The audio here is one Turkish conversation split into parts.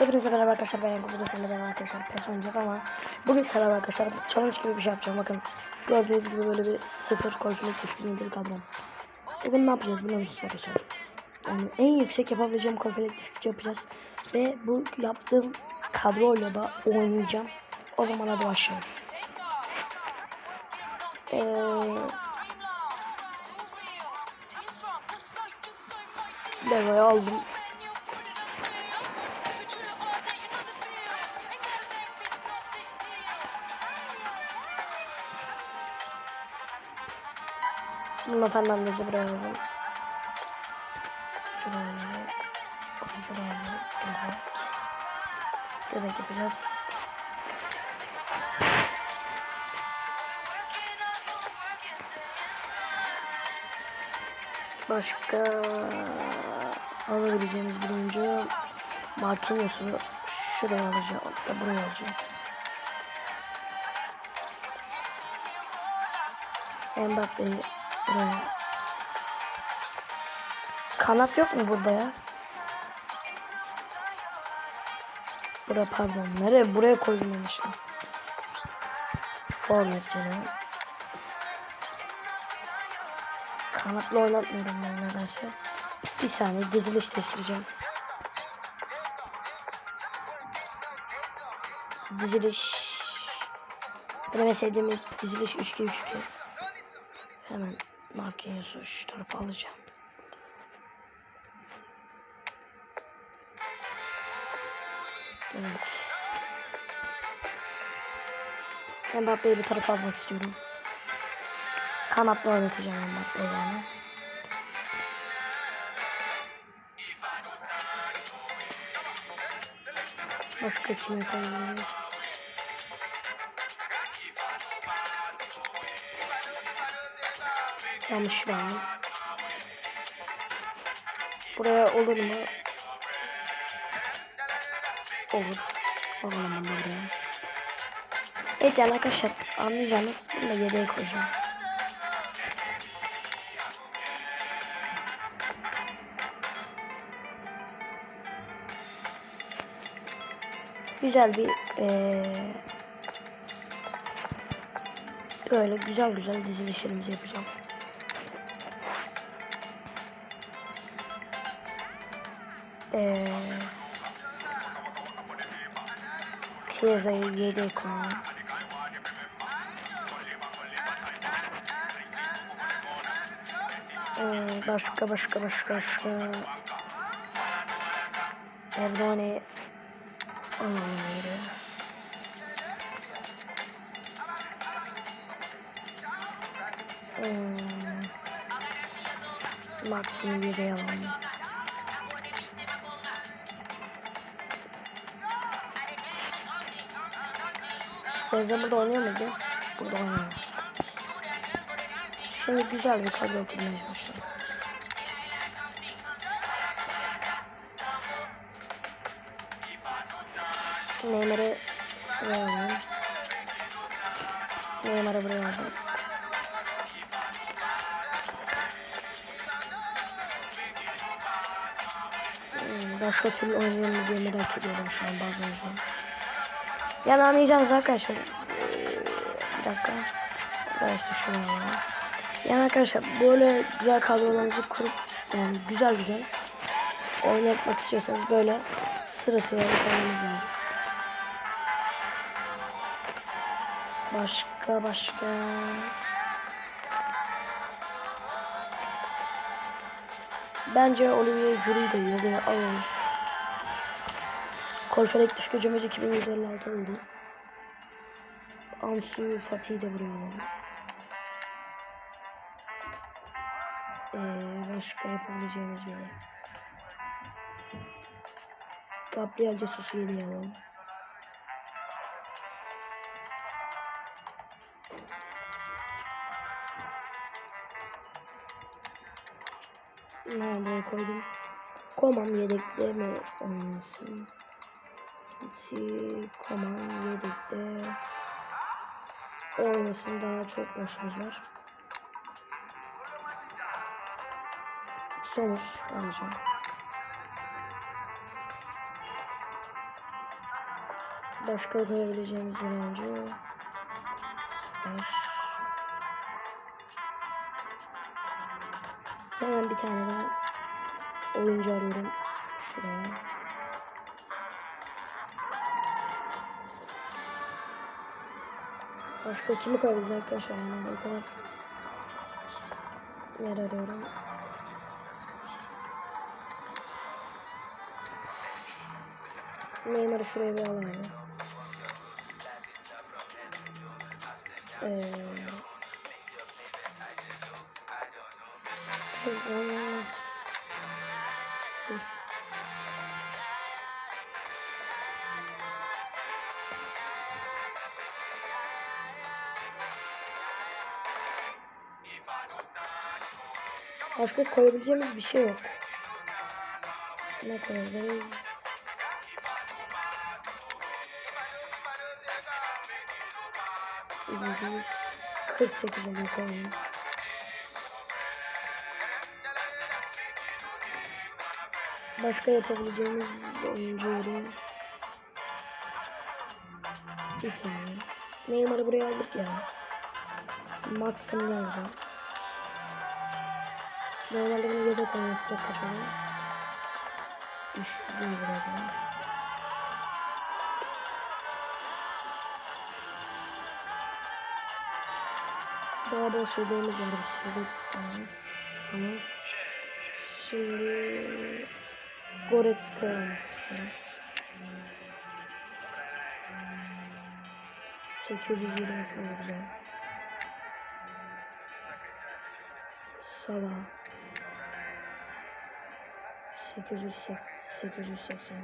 Hepinize merhaba arkadaşlar ben Yakup seninle beraber arkadaşlar pes oynayacağız ama Bugün selam arkadaşlar challenge gibi bir şey yapacağım. Bakın Gördüğünüz gibi böyle bir sıfır konflik güçlüğündür kadrom Bugün ne yapacağız biliyor musunuz arkadaşlar? Yani en yüksek yapabileceğim konflik gücü yapacağız Ve bu yaptığım kadroyla da oynayacağım. O zaman hadi başlayalım. Eee Devo'yu aldım Bruno Fernandes'i buraya aldım. Şuraya. Şuraya. Göbek. Göbek yapacağız. Başka alabileceğimiz bir oyuncu Marquinhos'u şuraya alacağım. Da buraya alacağım. Mbappe'yi buraya. Kanat yok mu burada ya? Buraya pardon. Nereye? Buraya koydum yanlışlıkla. Forvet yine. Kanatla oynatmıyorum ben nedense. Bir saniye diziliş değiştireceğim. Diziliş. Benim en sevdiğim diziliş 3-2-3-2. Hemen Marquinhos'u şu tarafa alacağım. Evet. Mbappe'yi bir tarafa almak istiyorum. Kanatla oynatacağım Mbappe'yi yani. Başka kime koyabiliriz? Yanlış mı? Buraya olur mu? Olur. Bakalım bunu buraya. Evet yani arkadaşlar anlayacağınız bunu da yedeğe koyacağım. Güzel bir ee, böyle güzel güzel dizilişlerimizi yapacağım. Eee Chiesa'yı yedek koyalım. Hmm, başka başka başka başka. Evdone alalım yeri. Hmm. Yedeğe alalım. Benzer burada oynuyor muydu? Burada oynuyor. Şimdi güzel bir kadro kurmaya çalışıyorum. Neymar'ı buraya alayım. Neymar'ı buraya aldım. Hmm, Başka türlü mu diye merak ediyorum şu an şu an. Yani anlayacağınız arkadaşlar. Bir dakika. Size şunu alayım. Yani arkadaşlar böyle güzel kadrolarınızı kurup yani güzel güzel oynatmak istiyorsanız böyle sıra sıra yapmanız lazım. Başka başka Bence Olivier Giroud'u da yedeğe alalım. Kolektif gücümüz 2156 oldu. Ansu Fatih'i de buraya alalım. Ee, başka yapabileceğimiz bir Gabriel Jesus'u yediye alalım. Nereye koydum? Koman yedekte mi oynasın? Hepsi Koman yedekte oynasın daha çok boşumuz var. Somuz alacağım. Başka koyabileceğimiz bir oyuncu. Hemen bir tane daha oyuncu arıyorum. Şuraya. Başka kimi koyabiliriz arkadaşlar? Yani o kadar yer arıyorum. Neymar'ı şuraya bir alalım. Ee, Başka koyabileceğimiz bir şey yok. Ne koyabiliriz? Yüz 48 oluyor koyalım. Başka yapabileceğimiz oyuncuları bir saniye. Neymar'ı buraya aldık ya. Maxim nerede? Normalde bunu yedek oynatsak kaçalım. Düştü değil burada. Daha bol şeylerimiz var bir sürü. Tamam. Şimdi Goretzka almak istiyorum. 820 falan güzel. Salah 880 880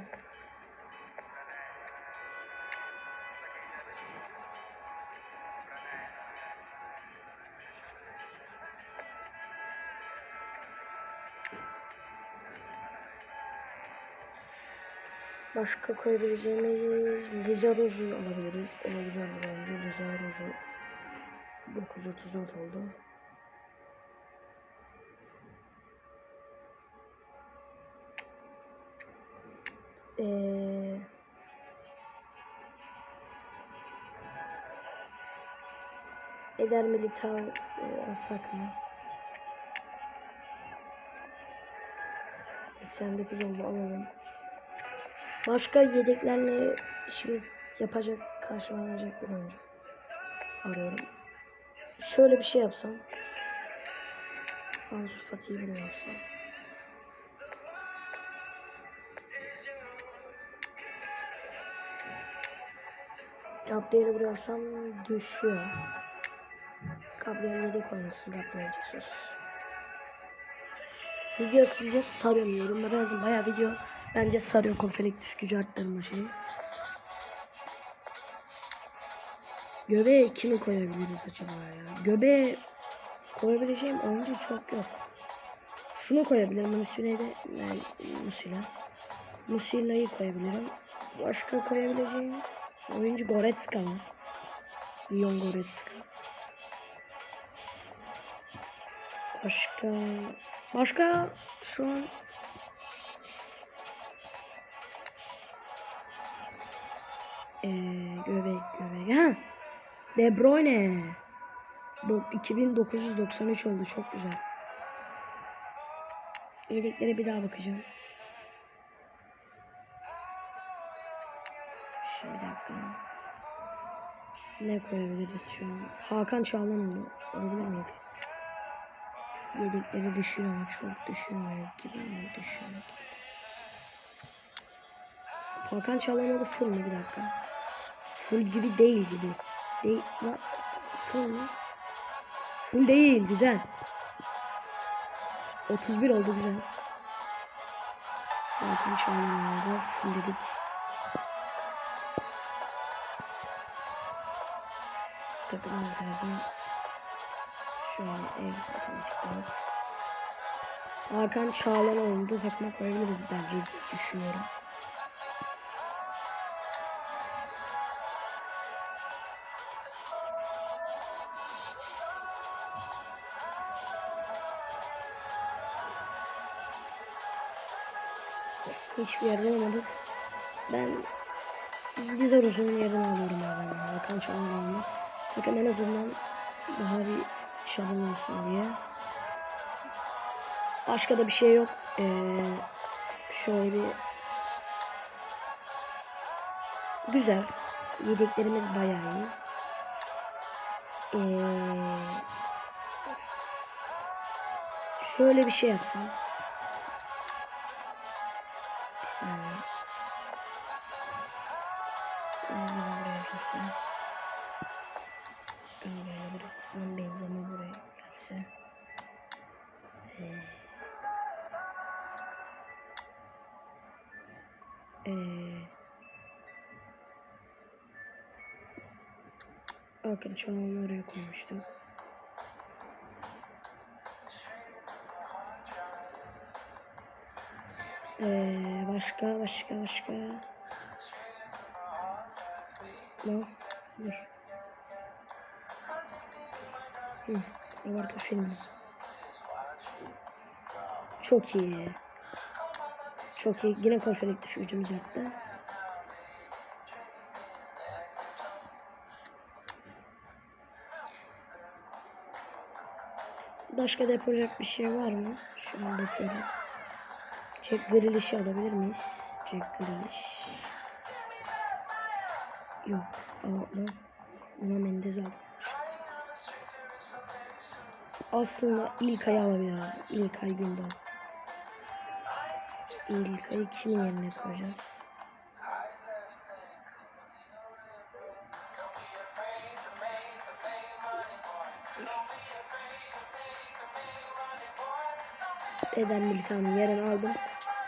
Başka koyabileceğimiz Lizarozu alabiliriz. O da güzel bir oyuncu. Lizarozu 934 oldu. Eder Militao e, alsak mı? 89 oldu alalım. Başka yedeklerle şimdi yapacak, karşılanacak bir oyuncu arıyorum. Şöyle bir şey yapsam. Ansu Fati'yi buraya alsam. Gabriel'i buraya alsam düşüyor. Gabriel yedek oynasın Gabriel Jesus. Video sizce sarıyor mu? Yorumlara yazın. Bayağı video bence sarıyor konferektif gücü arttırma şeyi. Göbeğe kimi koyabiliriz acaba ya? Göbeğe koyabileceğim oyuncu çok yok. Şunu koyabilirim. Bunun ismi neydi? Yani, Musila. Musila'yı koyabilirim. Başka koyabileceğim oyuncu Goretzka var. Leon Goretzka. Başka başka şu an ee, göbek göbek ha De Bruyne Do- 2993 oldu çok güzel. Yedeklere bir daha bakacağım. Şimdi bir dakika. Ne koyabiliriz şu an? Hakan Çağlanoğlu olabilir miydi? Yedekleri düşüyor ama çok düşürmüyor gibi ama düşüyor. Hakan Çağlanoğlu full mu bir dakika? Full gibi değil gibi. Değil. La, full mu? Full değil güzel. 31 oldu güzel. Hakan Çağlanoğlu full dedik. takım arkadaşına şöyle ev otomatikten Hakan Çağlanoğlu'nu takıma koyabiliriz bence düşünüyorum. Hiçbir yerde olmadık. Ben Dizarus'un yerini alıyorum abi. Hakan Çalhanoğlu'nu. Takım en azından daha bir şaban olsun diye. Başka da bir şey yok. Ee, şöyle bir güzel. Yedeklerimiz bayağı iyi. Ee, şöyle bir şey yapsam. Bir saniye. Benzema buraya gelse. Böyle burasının benzema buraya gelse. Ee, ee, Bakın çoğunu oraya koymuştuk. Ee, başka başka başka. Ne? Dur. Roberto Firmino. Çok iyi. Çok iyi. Yine konferektif gücümüz arttı. Başka da yapacak bir şey var mı? Şu an bakıyorum. Jack Grealish'i alabilir miyiz? Jack Grealish. Yok. Ama ona Mendez aldım. Aslında ilk ay alabiliriz. İlk ay Gündoğan. İlk ayı kimin yerine koyacağız? Eden Militan'ın yerini aldım.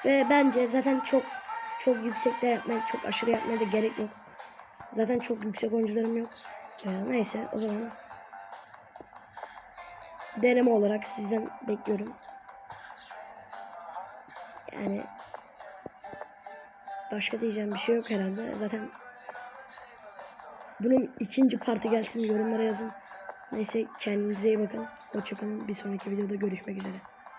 Ve bence zaten çok çok yüksekte yapmaya, çok aşırı yapmaya da gerek yok. Zaten çok yüksek oyuncularım yok. Ee, neyse o zaman deneme olarak sizden bekliyorum. Yani başka diyeceğim bir şey yok herhalde. Zaten bunun ikinci parti gelsin yorumlara yazın. Neyse kendinize iyi bakın. Hoşçakalın. Bir sonraki videoda görüşmek üzere.